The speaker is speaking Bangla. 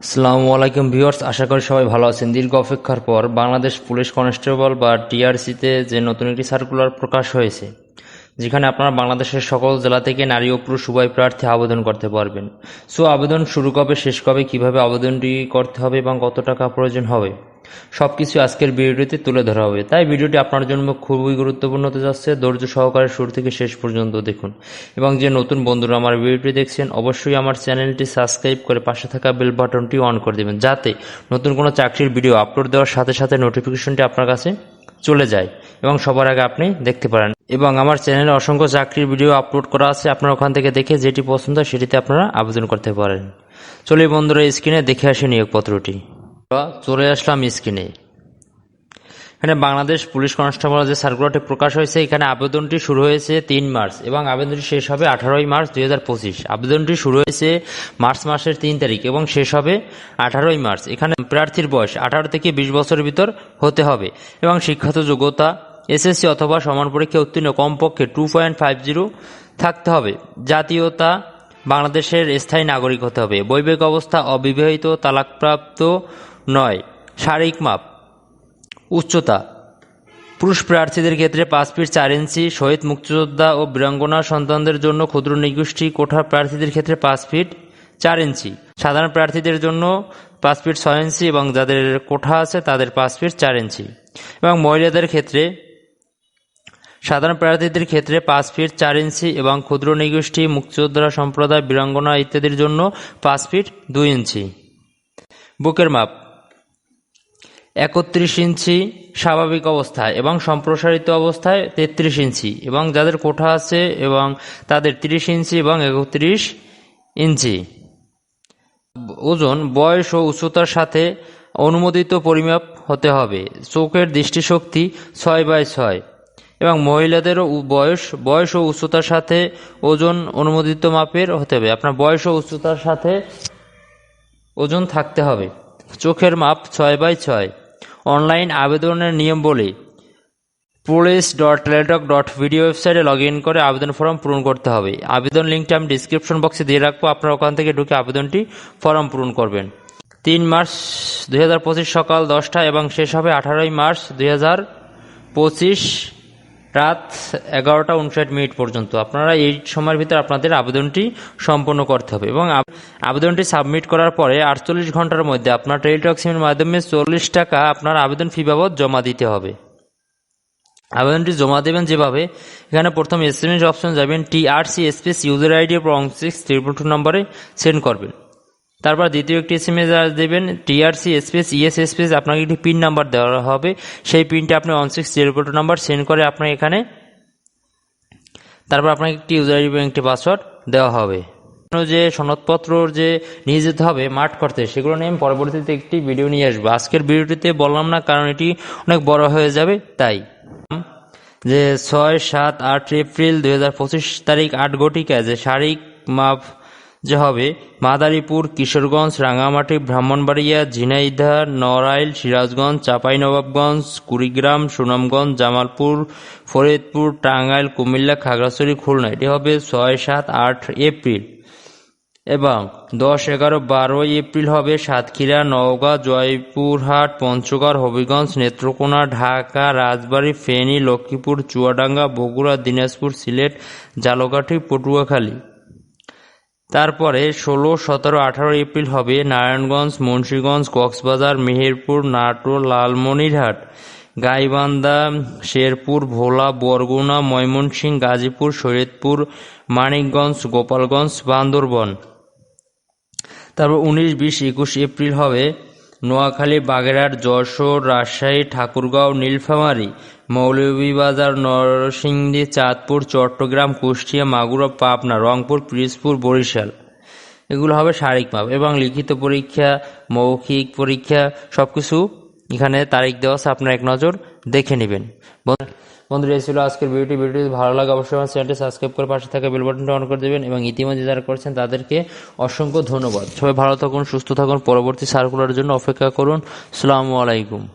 আসসালামু আলাইকুম ভিউয়ার্স, আশা করি সবাই ভালো আছেন। দীর্ঘ অপেক্ষার পর বাংলাদেশ পুলিশ কনস্টেবল বা টিআরসিতে যে নতুন একটি সার্কুলার প্রকাশ হয়েছে, যেখানে আপনারা বাংলাদেশের সকল জেলা থেকে নারী ও পুরুষ উভয় প্রার্থী আবেদন করতে পারবেন। সো, আবেদন শুরু কবে, শেষ কবে, কীভাবে আবেদনটি করতে হবে এবং কত টাকা প্রয়োজন হবে? সব কিছু আজকের ভিডিওটিতে তুলে ধরা হবে। তাই ভিডিওটি আপনার জন্য খুবই গুরুত্বপূর্ণ হতে যাচ্ছে। ধৈর্য সহকারে শুরু থেকে শেষ পর্যন্ত দেখুন। এবং যে নতুন বন্ধুরা আমার ভিডিওটি দেখছেন, অবশ্যই আমার চ্যানেলটি সাবস্ক্রাইব করে পাশে থাকা বেল বাটনটি অন করে দেবেন, যাতে নতুন কোনো চাকরির ভিডিও আপলোড দেওয়ার সাথে সাথে নোটিফিকেশনটি আপনার কাছে চলে যায় এবং সবার আগে আপনি দেখতে পারেন। এবং আমার চ্যানেলে অসংখ্য চাকরির ভিডিও আপলোড করা আছে, আপনারা ওখান থেকে দেখে যেটি পছন্দ সেটিতে আপনারা আবেদন করতে পারেন। চলে বন্ধুরা, স্ক্রিনে দেখে আসি নিয়োগপত্রটি। চলে আসলাম স্ক্রিনে। এখানে বাংলাদেশ পুলিশ কনস্টেবল যে সার্কুলারটি প্রকাশ হয়েছে, এখানে আবেদনটি শুরু হয়েছে তিন মার্চ এবং আবেদনটি শেষ হবে আঠারোই মার্চ দুই হাজার পঁচিশ। আবেদনটি শুরু হয়েছে মার্চ মাসের তিন তারিখ এবং শেষ হবে আঠারোই মার্চ। এখানে প্রার্থীর বয়স আঠারো থেকে বিশ বছরের ভিতর হতে হবে এবং শিক্ষাগত যোগ্যতা, এসএসসি অথবা সমান পরীক্ষা উত্তীর্ণ কমপক্ষে টু পয়েন্ট ফাইভ জিরো থাকতে হবে। জাতীয়তা, বাংলাদেশের স্থায়ী নাগরিক হতে হবে। বৈবেক অবস্থা অবিবাহিত, তালাকপ্রাপ্ত নয়, শারীরিক মাপ। উচ্চতা। পুরুষ প্রার্থীদের ক্ষেত্রে পাঁচ ফিট চার ইঞ্চি, শহীদ মুক্তিযোদ্ধা ও বীরাঙ্গনা সন্তানদের জন্য ক্ষুদ্র নিগোষ্ঠী কোঠা প্রার্থীদের ক্ষেত্রে পাঁচ ফিট চার ইঞ্চি। সাধারণ প্রার্থীদের জন্য পাঁচ ফিট ছয় ইঞ্চি এবং যাদের কোঠা আছে তাদের পাঁচ ফিট চার ইঞ্চি। এবং মহিলাদের ক্ষেত্রে, সাধারণ প্রার্থীদের ক্ষেত্রে পাঁচ ফিট চার ইঞ্চি এবং ক্ষুদ্র নিগোষ্ঠী মুক্তিযোদ্ধা সম্প্রদায়, বীরাঙ্গনা ইত্যাদির জন্য পাঁচ ফিট দুই ইঞ্চি। বুকের মাপ। একত্রিশ ইঞ্চি স্বাভাবিক অবস্থায় এবং সম্প্রসারিত অবস্থায় তেত্রিশ ইঞ্চি এবং যাদের কোঠা আছে এবং তাদের তিরিশ ইঞ্চি এবং একত্রিশ ইঞ্চি। ওজন, বয়স ও উচ্চতার সাথে অনুমোদিত পরিমাপ হতে হবে। চোখের দৃষ্টিশক্তি ছয় বাই ছয় এবং মহিলাদেরও বয়স বয়স ও উচ্চতার সাথে ওজন অনুমোদিত মাপের হতে হবে। আপনার বয়স ও উচ্চতার সাথে ওজন থাকতে হবে। চোখের মাপ ছয় বাই ছয়। অনলাইন আবেদনের নিয়ম বলে police dot Teletalk dot video ওয়েবসাইটে লগ ইন করে আবেদন ফর্ম পূরণ করতে হবে। আবেদন লিঙ্কটা আমি ডিসক্রিপশন বক্সে দিয়ে রাখব, আপনারা ওখান থেকে ঢুকে আবেদনটি ফর্ম পূরণ করবেন। তিন মার্চ দুই হাজার পঁচিশ সকাল দশটা এবং শেষ হবে আঠারোই মার্চ দুই পঁচিশ রাত এগারোটা উনষাট মিনিট পর্যন্ত। আপনারা এই সময়ের ভিতরে আপনাদের আবেদনটি সম্পন্ন করতে হবে এবং আবেদনটি সাবমিট করার পরে আটচল্লিশ ঘণ্টার মধ্যে আপনার টেলিটক সিমের মাধ্যমে চল্লিশ টাকা আপনার আবেদন ফি বাবদ জমা দিতে হবে। আবেদনটি জমা দেবেন যেভাবে, এখানে প্রথম এস এম এস অপশন যাবেন টিআরসি স্পেস ইউজার আইডি এবং সিক্স টু নম্বরে সেন্ড করবেন। তারপর দ্বিতীয় একটি এস এম এস দেবেন টিআরসি স্পেস ইএস স্পেস আপনাকে একটি পিন নাম্বার দেওয়া হবে। সেই পিনটা আপনি one six triple two number send করে আপনার এখানে, তারপর আপনাকে একটি ইউজার আইডি একটি পাসওয়ার্ড দেওয়া হবে। যে সনদপত্র যে নিয়ে যেতে হবে, মাঠ করতে, সেগুলো নিয়ে আমি পরবর্তীতে একটি ভিডিও নিয়ে আসব। আজকের ভিডিওটিতে বললাম না, কারণ এটি অনেক বড় হয়ে যাবে, তাই। যে ছয় সাত আট এপ্রিল দুই হাজার পঁচিশ তারিখ আট গটিকা যে শারীরিক মাপ যে হবে মাদারীপুর, কিশোরগঞ্জ রাঙামাটি ব্রাহ্মণবাড়িয়া, ঝিনাইদহ, নড়াইল, সিরাজগঞ্জ, চাঁপাইনবাবগঞ্জ, কুড়িগ্রাম, সুনামগঞ্জ, জামালপুর, ফরিদপুর, টাঙ্গাইল, কুমিল্লা, খাগড়াছড়ি, খুলনা। এটি হবে ছয় সাত আট এপ্রিল। এবং দশ এগারো বারোই এপ্রিল হবে সাতক্ষীরা, নওগাঁ, জয়পুরহাট, পঞ্চগড়, হবিগঞ্জ, নেত্রকোনা, ঢাকা, রাজবাড়ী, ফেনী, লক্ষ্মীপুর, চুয়াডাঙ্গা, বগুড়া, দিনাজপুর, সিলেট, জালকাঠি, পটুয়াখালী। তারপরে ষোলো, সতেরো, আঠারো এপ্রিল হবে নারায়ণগঞ্জ, মুন্সীগঞ্জ, কক্সবাজার, মেহেরপুর, নাটোর, লালমনিরহাট, গাইবান্ধা, শেরপুর, ভোলা, বরগুনা ময়মনসিংহ গাজীপুর, শরীয়তপুর, মানিকগঞ্জ, গোপালগঞ্জ, বান্দরবন। তারপর উনিশ, বিশ, একুশ এপ্রিল হবে নোয়াখালী, বাগেরহাট, যশোর, রাজশাহী, ঠাকুরগাঁও, নীলফামারী, মৌলভীবাজার, নরসিংদী, চাঁদপুর, চট্টগ্রাম, কুষ্টিয়া, মাগুরা, পাবনা, রংপুর, পিরিজপুর, বরিশাল। এগুলো হবে শারীরিক মাপ এবং লিখিত পরীক্ষা, মৌখিক পরীক্ষা, সবকিছু এখানে তারিখ দেওয়া আছে, আপনারা এক নজর দেখে নেবেন। বন্ধু- এই ছিল আজকের ভিডিওটি। ভিডিও ভালো লাগে, অবশ্যই আমার চ্যানেলটি সাবস্ক্রাইব করে পাশে থাকা বেল বাটনটা অন করে দেবেন এবং ইতিমধ্যে যারা করছেন, তাদেরকে অসংখ্য ধন্যবাদ। সবাই ভালো থাকুন, সুস্থ থাকুন। পরবর্তী সার্কুলারের জন্য অপেক্ষা করুন। সালামু আলাইকুম।